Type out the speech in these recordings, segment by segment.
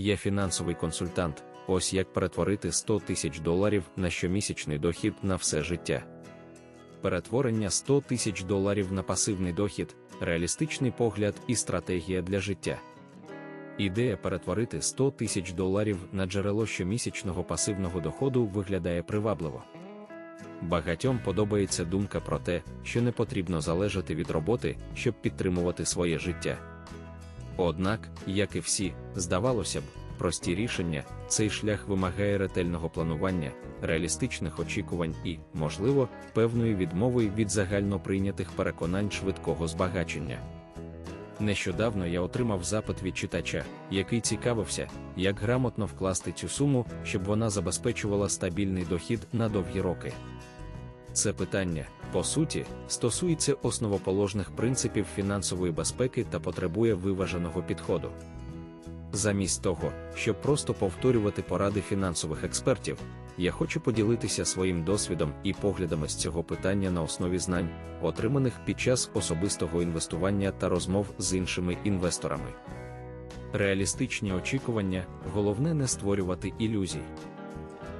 Я фінансовий консультант. Ось як перетворити 100 тисяч доларів на щомісячний дохід на все життя. Перетворення 100 тисяч доларів на пасивний дохід, реалістичний погляд і стратегія для життя. Ідея перетворити 100 тисяч доларів на джерело щомісячного пасивного доходу виглядає привабливо. Багатьом подобається думка про те, що не потрібно залежати від роботи, щоб підтримувати своє життя. Однак, як і всі, здавалося б, прості рішення, цей шлях вимагає ретельного планування, реалістичних очікувань і, можливо, певної відмови від загально прийнятих переконань швидкого збагачення. Нещодавно я отримав запит від читача, який цікавився, як грамотно вкласти цю суму, щоб вона забезпечувала стабільний дохід на довгі роки. Це питання, по суті, стосується основоположних принципів фінансової безпеки та потребує виваженого підходу. Замість того, щоб просто повторювати поради фінансових експертів, я хочу поділитися своїм досвідом і поглядами з цього питання на основі знань, отриманих під час особистого інвестування та розмов з іншими інвесторами. Реалістичні очікування головне не створювати ілюзій.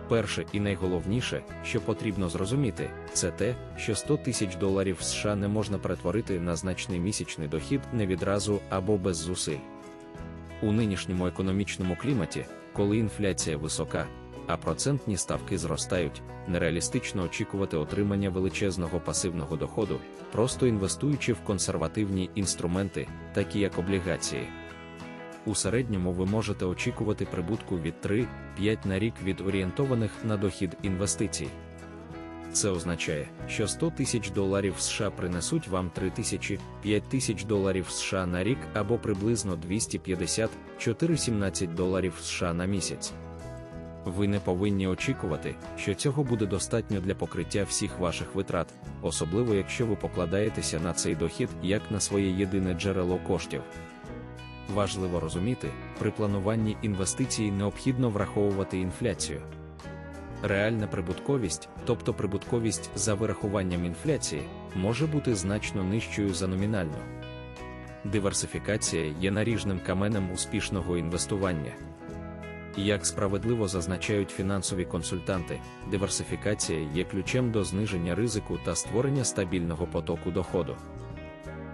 Перше і найголовніше, що потрібно зрозуміти, це те, що 100 тисяч доларів США не можна перетворити на значний місячний дохід не відразу або без зусиль. У нинішньому економічному кліматі, коли інфляція висока, а процентні ставки зростають, нереалістично очікувати отримання величезного пасивного доходу, просто інвестуючи в консервативні інструменти, такі як облігації. У середньому ви можете очікувати прибутку від 3-5 на рік від орієнтованих на дохід інвестицій. Це означає, що 100 тисяч доларів США принесуть вам 3 тисячі 5 тисяч доларів США на рік або приблизно 250-417 доларів США на місяць. Ви не повинні очікувати, що цього буде достатньо для покриття всіх ваших витрат, особливо якщо ви покладаєтеся на цей дохід як на своє єдине джерело коштів. Важливо розуміти, при плануванні інвестицій необхідно враховувати інфляцію. Реальна прибутковість, тобто прибутковість за вирахуванням інфляції, може бути значно нижчою за номінальну. Диверсифікація є наріжним каменем успішного інвестування. Як справедливо зазначають фінансові консультанти, диверсифікація є ключем до зниження ризику та створення стабільного потоку доходу.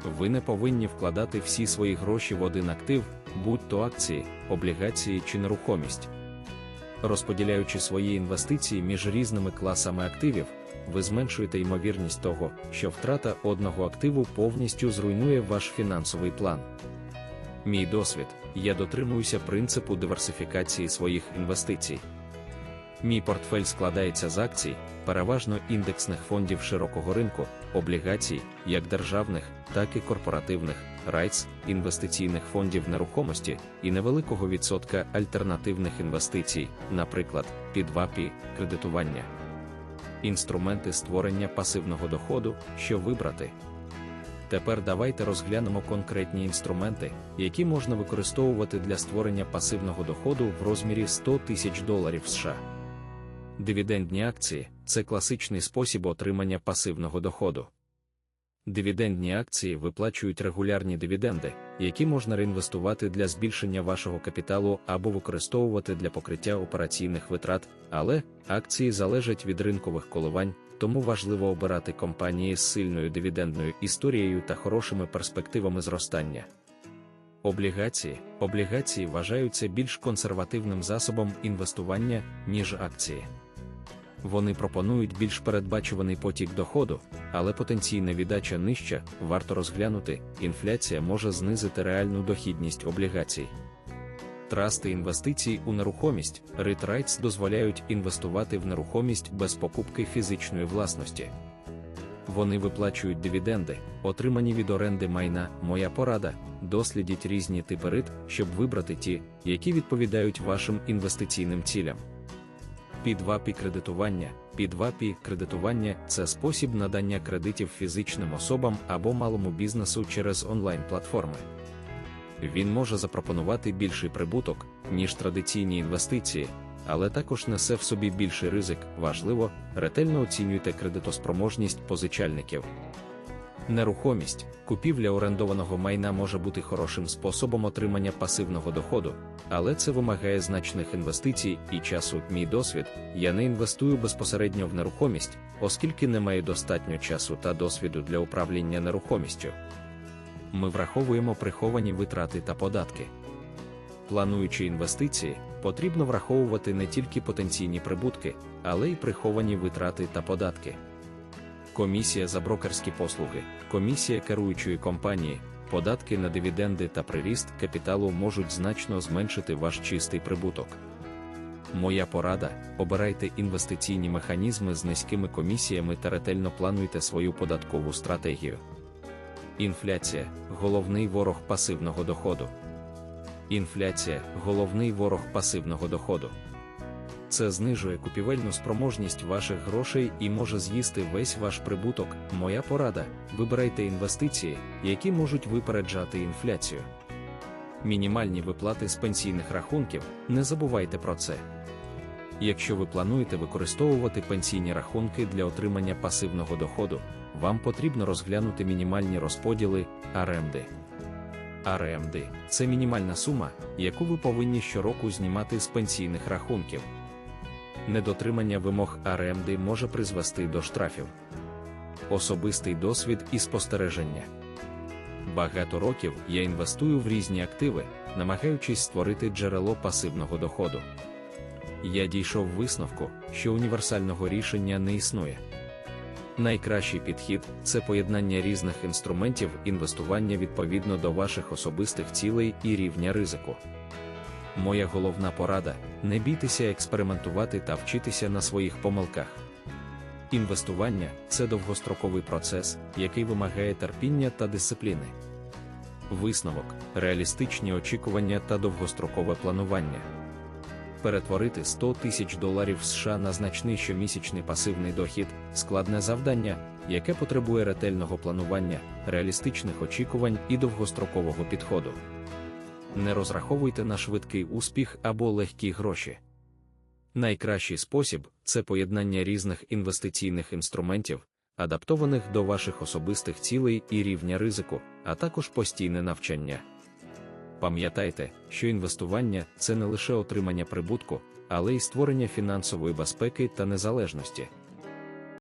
Ви не повинні вкладати всі свої гроші в один актив, будь то акції, облігації чи нерухомість. Розподіляючи свої інвестиції між різними класами активів, ви зменшуєте ймовірність того, що втрата одного активу повністю зруйнує ваш фінансовий план. Мій досвід, я дотримуюся принципу диверсифікації своїх інвестицій. Мій портфель складається з акцій, переважно індексних фондів широкого ринку, облігацій, як державних, так і корпоративних, райтс, інвестиційних фондів нерухомості і невеликого відсотка альтернативних інвестицій, наприклад, під ВАПІ, кредитування. Інструменти створення пасивного доходу, що вибрати. Тепер давайте розглянемо конкретні інструменти, які можна використовувати для створення пасивного доходу в розмірі 100 тисяч доларів США. Дивідендні акції це класичний спосіб отримання пасивного доходу. Дивідендні акції виплачують регулярні дивіденди, які можна реінвестувати для збільшення вашого капіталу або використовувати для покриття операційних витрат, але акції залежать від ринкових коливань, тому важливо обирати компанії з сильною дивідендною історією та хорошими перспективами зростання. Облігації Облігації вважаються більш консервативним засобом інвестування, ніж акції. Вони пропонують більш передбачуваний потік доходу, але потенційна віддача нижча, варто розглянути, інфляція може знизити реальну дохідність облігацій. Трасти інвестицій у нерухомість REIT дозволяють інвестувати в нерухомість без покупки фізичної власності. Вони виплачують дивіденди, отримані від оренди майна. Моя порада, дослідіть різні типи REIT, щоб вибрати ті, які відповідають вашим інвестиційним цілям. Під ВАПІ кредитування. Під ВАПІ кредитування це спосіб надання кредитів фізичним особам або малому бізнесу через онлайн-платформи. Він може запропонувати більший прибуток, ніж традиційні інвестиції, але також несе в собі більший ризик. Важливо, ретельно оцінюйте кредитоспроможність позичальників. Нерухомість, купівля орендованого майна може бути хорошим способом отримання пасивного доходу, але це вимагає значних інвестицій і часу. Мій досвід, я не інвестую безпосередньо в нерухомість, оскільки не маю достатньо часу та досвіду для управління нерухомістю. Ми враховуємо приховані витрати та податки. Плануючи інвестиції, потрібно враховувати не тільки потенційні прибутки, але й приховані витрати та податки. Комісія за брокерські послуги, комісія керуючої компанії, податки на дивіденди та приріст капіталу можуть значно зменшити ваш чистий прибуток. Моя порада: обирайте інвестиційні механізми з низькими комісіями та ретельно плануйте свою податкову стратегію. Інфляція головний ворог пасивного доходу. Інфляція головний ворог пасивного доходу. Це знижує купівельну спроможність ваших грошей і може з'їсти весь ваш прибуток. Моя порада: вибирайте інвестиції, які можуть випереджати інфляцію. Мінімальні виплати з пенсійних рахунків, не забувайте про це. Якщо ви плануєте використовувати пенсійні рахунки для отримання пасивного доходу, вам потрібно розглянути мінімальні розподіли оренди. АРМД – це мінімальна сума, яку ви повинні щороку знімати з пенсійних рахунків. Недотримання вимог АРМД може призвести до штрафів. Особистий досвід і спостереження. Багато років я інвестую в різні активи, намагаючись створити джерело пасивного доходу. Я дійшов висновку, що універсального рішення не існує. Найкращий підхід це поєднання різних інструментів інвестування відповідно до ваших особистих цілей і рівня ризику. Моя головна порада не бійтеся експериментувати та вчитися на своїх помилках. Інвестування це довгостроковий процес, який вимагає терпіння та дисципліни. Висновок, реалістичні очікування та довгострокове планування. Перетворити 100 тисяч доларів США на значний щомісячний пасивний дохід складне завдання, яке потребує ретельного планування, реалістичних очікувань і довгострокового підходу. Не розраховуйте на швидкий успіх або легкі гроші. Найкращий спосіб це поєднання різних інвестиційних інструментів, адаптованих до ваших особистих цілей і рівня ризику, а також постійне навчання. Пам'ятайте, що інвестування це не лише отримання прибутку, але й створення фінансової безпеки та незалежності.